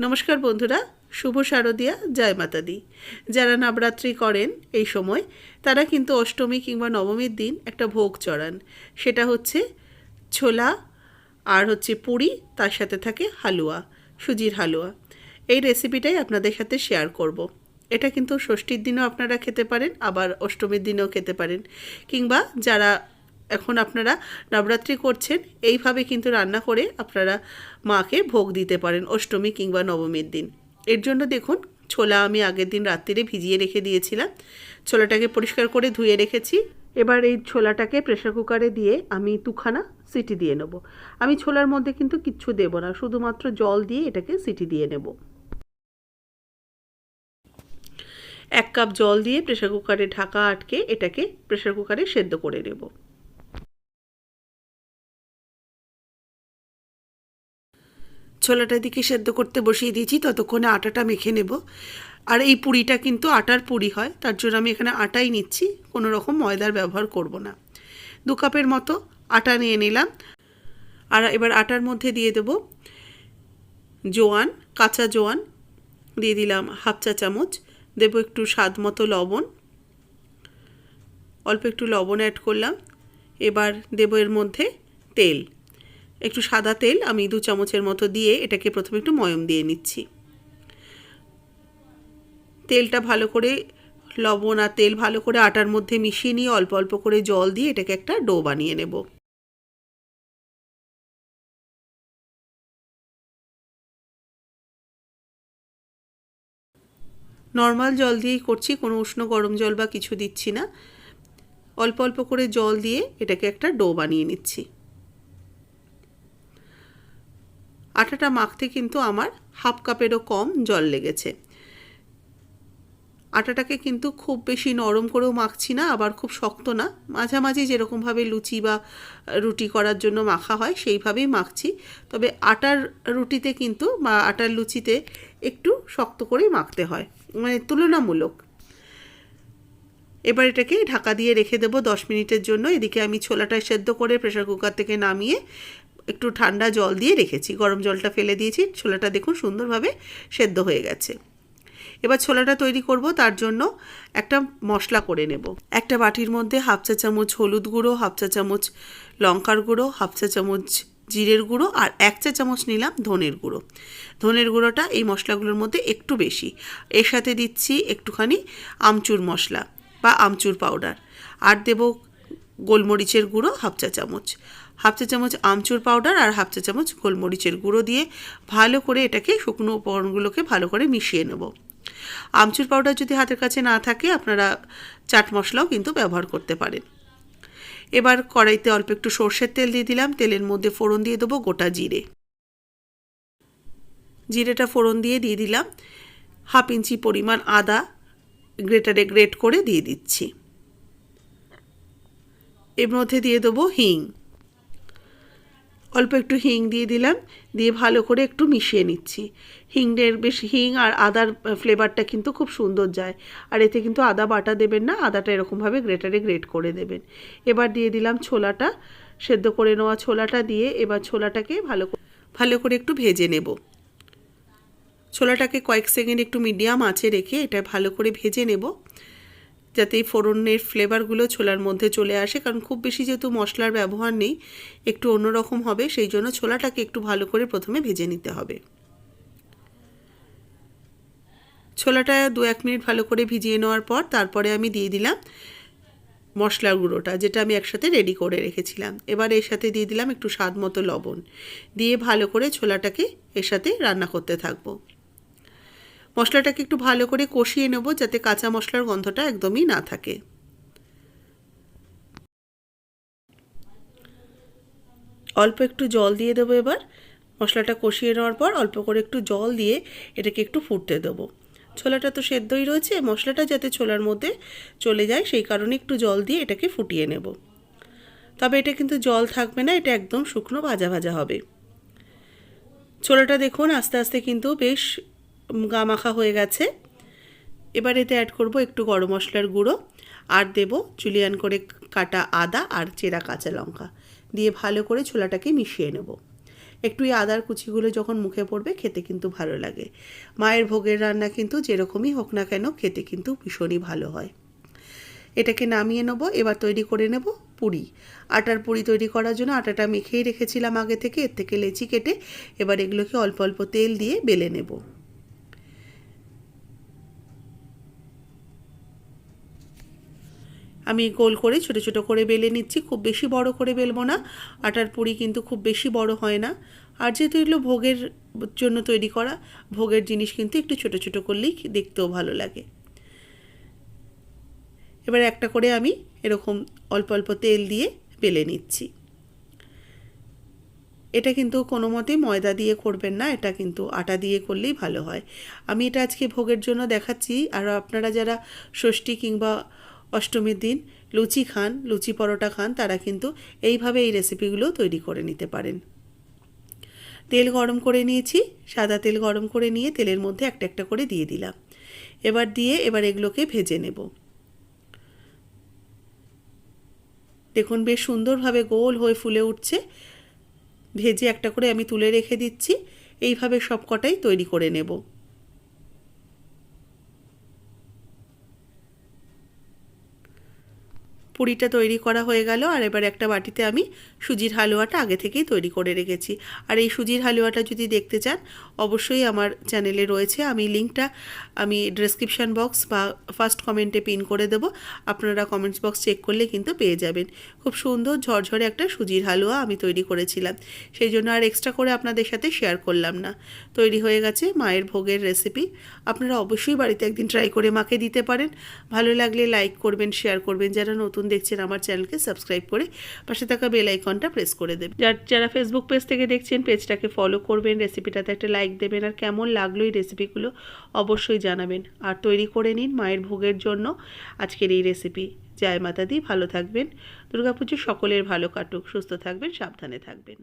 নমস্কার বন্ধুরা, শুভ শারদিয়া, জয় মাতা দি যারা নবরাত্রি করেন এই সময়, তারা কিন্তু অষ্টমী কিংবা নবমীর দিন একটা ভোগ চড়ান। সেটা হচ্ছে ছোলা আর হচ্ছে পুরি, তার সাথে থাকে হালুয়া, সুজির হালুয়া। এই রেসিপিটাই আপনাদের সাথে শেয়ার করব। এটা কিন্তু ষষ্ঠীর দিনও আপনারা খেতে পারেন, আবার অষ্টমীর দিনেও খেতে পারেন। কিংবা যারা এখন আপনারা নবরাত্রি করছেন, এইভাবে কিন্তু রান্না করে আপনারা মাকে ভোগ দিতে পারেন অষ্টমী কিংবা নবমীর দিন। এর জন্য দেখুন, ছোলা আমি আগের দিন রাত্রিরে ভিজিয়ে রেখে দিয়েছিলাম। ছোলাটাকে পরিষ্কার করে ধুয়ে রেখেছি। এবার এই ছোলাটাকে প্রেশার কুকারে দিয়ে আমি দুখানা সিটি দিয়ে নেব। আমি ছোলার মধ্যে কিন্তু কিচ্ছু দেব না, শুধুমাত্র জল দিয়ে এটাকে সিটি দিয়ে নেব। এক কাপ জল দিয়ে প্রেশার কুকারে ঢাকা আটকে এটাকে প্রেশার কুকারে সেদ্ধ করে নেব। ছোলাটা দিকে সেদ্ধ করতে বসিয়ে দিয়েছি, ততক্ষণে আটাটা মেখে নেব। আর এই পুরিটা কিন্তু আটার পুরি হয়, তার জন্য আমি এখানে আটাই নিচ্ছি, কোনো রকম ময়দার ব্যবহার করব না। দু কাপের মতো আটা নিয়ে নিলাম। আর এবার আটার মধ্যে দিয়ে দেব জোয়ান, কাঁচা জোয়ান, দিয়ে দিলাম হাফ চা চামচ, দেবো একটু স্বাদ মতো লবণ। অল্প একটু লবণ অ্যাড করলাম। এবার দেবো এর মধ্যে তেল। একটু সাদা তেল আমি দু চামচের মতো দিয়ে এটাকে প্রথমে একটু ময়ম দিয়ে নিচ্ছি। তেলটা ভালো করে, লবণ আর তেল ভালো করে আটার মধ্যে মিশিয়ে নিয়ে অল্প অল্প করে জল দিয়ে এটাকে একটা ডো বানিয়ে নেব। নর্মাল জল দিয়েই করছি, কোনো উষ্ণ গরম জল বা কিছু দিচ্ছি না। অল্প অল্প করে জল দিয়ে এটাকে একটা ডো বানিয়ে নিচ্ছি। আটাটা মাখতে কিন্তু আমার হাফ কাপেরও কম জল লেগেছে। আটাটাকে কিন্তু খুব বেশি নরম করেও মাখছি না, আবার খুব শক্ত না। মাঝামাঝি যেরকমভাবে লুচি বা রুটি করার জন্য মাখা হয়, সেইভাবেই মাখছি। তবে আটার রুটিতে কিন্তু বা আটার লুচিতে একটু শক্ত করেই মাখতে হয় মানে তুলনামূলক। এবার এটাকে ঢাকা দিয়ে রেখে দেবো দশ মিনিটের জন্য। এদিকে আমি ছোলাটা সেদ্ধ করে প্রেশার কুকার থেকে নামিয়ে একটু ঠান্ডা জল দিয়ে রেখেছি। গরম জলটা ফেলে দিয়েছি। ছোলাটা দেখুন সুন্দরভাবে সেদ্ধ হয়ে গেছে। এবার ছোলাটা তৈরি করব, তার জন্য একটা মশলা করে নেব। একটা বাটির মধ্যে হাফ চা চামচ হলুদ গুঁড়ো, হাফ চা চামচ লঙ্কার গুঁড়ো, হাফ চা চামচ জিরের গুঁড়ো আর এক চা চামচ নিলাম ধনের গুঁড়ো। ধনের গুঁড়োটা এই মশলাগুলোর মধ্যে একটু বেশি। এর সাথে দিচ্ছি একটুখানি আমচুর মশলা বা আমচুর পাউডার। আর দেব গোলমরিচের গুঁড়ো হাফ চা চামচ। হাফ চা চামচ আমচুর পাউডার আর হাফ চা চামচ গোলমরিচের গুঁড়ো দিয়ে ভালো করে এটাকে শুকনো উপকরণগুলোকে ভালো করে মিশিয়ে নেব। আমচুর পাউডার যদি হাতের কাছে না থাকে, আপনারা চাট মশলাও কিন্তু ব্যবহার করতে পারেন। এবার কড়াইতে অল্প একটু সর্ষের তেল দিয়ে দিলাম। তেলের মধ্যে ফোড়ন দিয়ে দেবো গোটা জিরে। জিরেটা ফোড়ন দিয়ে দিয়ে দিলাম। হাফ ইঞ্চি পরিমাণ আদা গ্রেটারে গ্রেট করে দিয়ে দিচ্ছি। এর মধ্যে দিয়ে দেবো হিং। অল্প একটু হিং দিয়ে দিলাম, দিয়ে ভালো করে একটু মিশিয়ে নিচ্ছি। হিংয়ের বেশ হিং আর আদার ফ্লেভারটা কিন্তু খুব সুন্দর যায়। আর এতে কিন্তু আদা বাটা দেবেন না, আদাটা এরকমভাবে গ্রেটারে গ্রেট করে দেবেন। এবার দিয়ে দিলাম ছোলাটা, সেদ্ধ করে নেওয়া ছোলাটা দিয়ে এবার ছোলাটাকে ভালো ভালো করে একটু ভেজে নেব। ছোলাটাকে কয়েক সেকেন্ড একটু মিডিয়াম আঁচে রেখে এটা ভালো করে ভেজে নেব। যাতে এই ফোড়নের ফ্লেভারগুলো ছোলার মধ্যে চলে আসে, কারণ খুব বেশি যেহেতু মশলার ব্যবহার নেই, একটু অন্যরকম হবে, সেই জন্য ছোলাটাকে একটু ভালো করে প্রথমে ভেজে নিতে হবে। ছোলাটা দু এক মিনিট ভালো করে ভিজিয়ে নেওয়ার পর তারপরে আমি দিয়ে দিলাম মশলার গুঁড়োটা, যেটা আমি একসাথে রেডি করে রেখেছিলাম। এবার এর সাথে দিয়ে দিলাম একটু স্বাদ মতো লবণ, দিয়ে ভালো করে ছোলাটাকে এর সাথে রান্না করতে থাকব। মশলাটাকে একটু ভালো করে কষিয়ে নেব যাতে কাঁচা মশলার গন্ধটা একদমই না থাকে। অল্প একটু জল দিয়ে দেবো এবার। মশলাটা কষিয়ে নেওয়ার পর অল্প করে একটু জল দিয়ে এটাকে একটু ফুটতে দেবো। ছোলাটা তো সেদ্ধই রয়েছে, মশলাটা যাতে ছোলার মধ্যে চলে যায় সেই কারণে একটু জল দিয়ে এটাকে ফুটিয়ে নেব। তবে এটা কিন্তু জল থাকবে না, এটা একদম শুকনো ভাজা ভাজা হবে। ছোলাটা দেখুন আস্তে আস্তে কিন্তু বেশ গা মাখা হয়ে গেছে। এবার এতে অ্যাড করব একটু গরম মশলার গুঁড়ো। আর দেব জুলিয়ান করে কাটা আদা আর চেরা কাঁচা লঙ্কা। দিয়ে ভালো করে ছোলাটাকে মিশিয়ে নেব। একটু এই আদার কুচিগুলো যখন মুখে পড়বে খেতে কিন্তু ভালো লাগে। মায়ের ভোগের রান্না কিন্তু যেরকমই হোক না কেন খেতে কিন্তু ভীষণই ভালো হয়। এটাকে নামিয়ে নেব, এবার তৈরি করে নেব পুরি। আটার পুরি তৈরি করার জন্য আটাটা মেখেই রেখেছিলাম আগে থেকে, এর থেকে লেচি কেটে এবার এগুলোকে অল্প অল্প তেল দিয়ে বেলে নেব। আমি গোল করে ছোট ছোট করে বেলে নিচ্ছি, খুব বেশি বড় করে বেলবো না। আটার পুরি কিন্তু খুব বেশি বড় হয় না। আর যেহেতু এগুলো ভোগের জন্য তৈরি করা, ভোগের জিনিস কিন্তু একটু ছোট ছোট করলেই দেখতেও ভালো লাগে। এবার একটা করে আমি এরকম অল্প অল্প তেল দিয়ে বেলে নিচ্ছি। এটা কিন্তু কোনো মতেই ময়দা দিয়ে করবেন না, এটা কিন্তু আটা দিয়ে করলেই ভালো হয়। আমি এটা আজকে ভোগের জন্য দেখাচ্ছি, আর আপনারা যারা ষষ্ঠী কিংবা অষ্টমীর দিন লুচি খান, লুচি পরোটা খান, তারা কিন্তু এইভাবে এই রেসিপিগুলো তৈরি করে নিতে পারেন। তেল গরম করে নিয়েছি, সাদা তেল গরম করে নিয়ে তেলের মধ্যে একটা একটা করে দিয়ে দিলাম। এবার দিয়ে এবার এগুলোকে ভেজে নেব। দেখুন বেশ সুন্দরভাবে গোল হয়ে ফুলে উঠছে। ভেজে একটা করে আমি তুলে রেখে দিচ্ছি। এইভাবে সব কটাই তৈরি করে নেব। পুরিটা তৈরি করা হয়ে গেল আর এবার একটা বাটিতে আমি সুজির হালুয়াটা আগে থেকেই তৈরি করে রেখেছি। আর এই সুজির হালুয়াটা যদি দেখতে চান, অবশ্যই আমার চ্যানেলে রয়েছে। আমি লিঙ্কটা আমি ডেসক্রিপশান বক্স বা ফার্স্ট কমেন্টে পিন করে দেবো। আপনারা কমেন্টস বক্স চেক করলে কিন্তু পেয়ে যাবেন। খুব সুন্দর ঝরঝরে একটা সুজির হালুয়া আমি তৈরি করেছিলাম। সেই জন্য আর এক্সট্রা করে আপনাদের সাথে শেয়ার করলাম না। তৈরি হয়ে গেছে মায়ের ভোগের রেসিপি। আপনারা অবশ্যই বাড়িতে একদিন ট্রাই করে মাকে দিতে পারেন। ভালো লাগলে লাইক করবেন, শেয়ার করবেন। যারা নতুন দেখছেন আমার চ্যানেলকে সাবস্ক্রাইব করে পাশে থাকা বেল আইকনটা প্রেস করে দেবেন। যার যারা ফেসবুক পেজ থেকে দেখছেন, পেজটাকে ফলো করবেন রেসিপিটাতে একটা লাইক দেবেন আর কেমন লাগল এই রেসিপিগুলো অবশ্যই জানাবেন। আর তৈরি করে নিন মায়ের ভোগের জন্য আজকের এই রেসিপি জয় মাতা দি ভালো থাকবেন। দুর্গাপুজো সকলের ভালো কাটুক। সুস্থ থাকবেন, সাবধানে থাকবেন।